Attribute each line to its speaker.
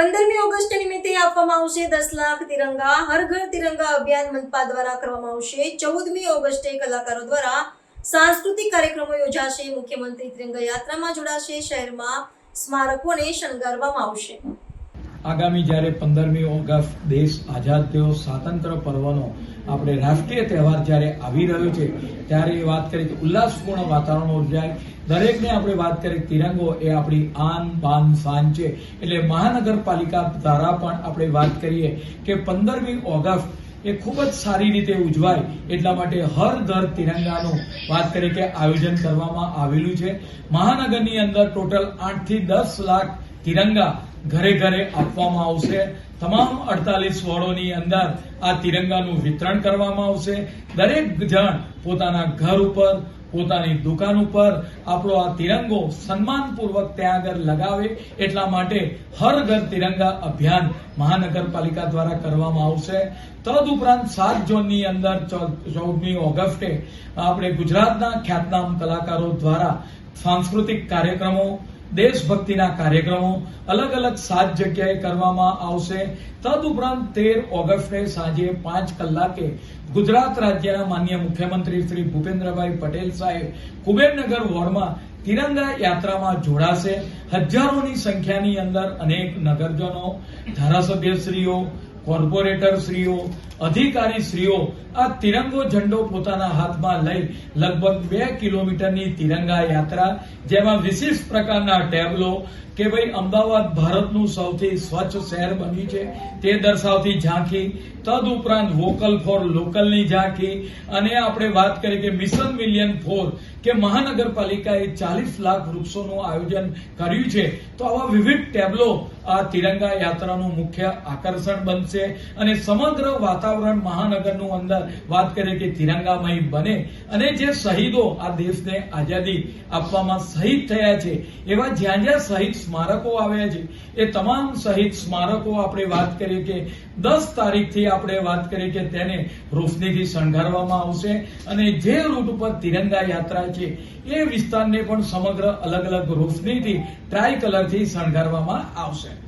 Speaker 1: પંદરમી ઓગસ્ટ નિમિત્તે આપવામાં આવશે દસ લાખ તિરંગા. હર ઘર તિરંગા અભિયાન મનપા દ્વારા કરવામાં આવશે. ચૌદમી ઓગસ્ટે કલાકારો દ્વારા સાંસ્કૃતિક કાર્યક્રમો યોજાશે. મુખ્યમંત્રી તિરંગા યાત્રામાં જોડાશે. શહેરમાં સ્મારકોને શણગારવામાં આવશે.
Speaker 2: આગામી જ્યારે પંદરમી ઓગસ્ટ દેશ આઝાદ થયો સ્વાતંત્ર્ય પર્વનો આપણે રાષ્ટ્રીય તહેવાર જ્યારે આવી રહ્યો છે, ત્યારે એ વાત કરીએ કે ઉલ્લાસપૂર્ણ વાતાવરણ ઉર્જાય. દરેકને આપણે વાત કરીએ કે તિરંગો એ આપણી આન બાન શાન છે. એટલે મહાનગરપાલિકા દ્વારા પણ આપણે વાત કરીએ કે પંદરમી ઓગસ્ટ એ ખૂબ જ સારી રીતે ઉજવાય એટલા માટે હર દર તિરંગાનું વાત કરીએ કે આયોજન કરવામાં આવેલું છે. મહાનગરની અંદર ટોટલ આઠથી દસ લાખ તિરંગા ઘરે ઘરે આપવામાં આવશે. તમામ અડતાલીસ વોર્ડોની અંદર આ તિરંગાનું વિતરણ કરવામાં આવશે. દરેક જણ પોતાના ઘર ઉપર, પોતાની દુકાન ઉપર આપણો આ તિરંગો સન્માનપૂર્વક ત્યાં આગળ લગાવે. એટલા માટે હર ઘર તિરંગા અભિયાન મહાનગરપાલિકા દ્વારા કરવામાં આવશે. તદ ઉપરાંત સાત ઝોનની અંદર ચૌદમી ઓગસ્ટે આપણે ગુજરાતના ખ્યાતનામ કલાકારો દ્વારા સાંસ્કૃતિક કાર્યક્રમો દેશભક્તિના કાર્યક્રમો અલગ અલગ સાત જગ્યાએ કરવામાં આવશે. તદઉપરાંત તેર ઓગસ્ટે સાંજે પાંચ કલાકે ગુજરાત રાજ્યના માન્ય મુખ્યમંત્રી શ્રી ભૂપેન્દ્રભાઈ પટેલ સાહેબ કુબેરનગર વોર્ડમાં તિરંગા યાત્રામાં જોડાશે. હજારોની સંખ્યાની અંદર અનેક નગરજનો, ધારાસભ્યશ્રીઓ કોર્પોરેટર શ્રીઓ, અધિકારી શ્રીઓ, આ તિરંગો ઝંડો પોતાના હાથમાં લઈ લગભગ બે કિલોમીટરની તિરંગા યાત્રા, જેમાં વિશિષ્ટ પ્રકારના ટેબલો કે ભાઈ અમદાવાદ ભારતનું સૌથી સ્વચ્છ શહેર બન્યું છે, તે દર્શાવતી ઝાંખી તદ ઉપરાંત વોકલ ફોર લોકલની ઝાંખી, અને આપણે વાત કરીએ કે મિશન મિલિયન ફોર કે મહાનગરપાલિકાએ ચાલીસ લાખ વૃક્ષોનું આયોજન કર્યું છે, તો આવા વિવિધ ટેબલો આ તિરંગા યાત્રાનું મુખ્ય આકર્ષણ બનશે અને સમગ્ર વાતાવરણ મહાનગરનું અંદર વાત કરીએ કે તિરંગામય બને અને જે શહીદો આ દેશને આઝાદી આપવામાં શહીદ થયા છે, એવા જ્યાં જ્યાં શહીદ સ્મારકો આવ્યા છે, એ તમામ શહીદ સ્મારકો આપણે વાત કરીએ કે દસ તારીખથી આપણે વાત કરીએ કે તેને રોશનીથી શણગારવામાં આવશે અને જે રૂટ ઉપર તિરંગા યાત્રા છે. એ વિસ્તારને પણ સમગ્ર અલગ અલગ રોશનીથી ટ્રાય કલરથી શણગારવામાં આવશે.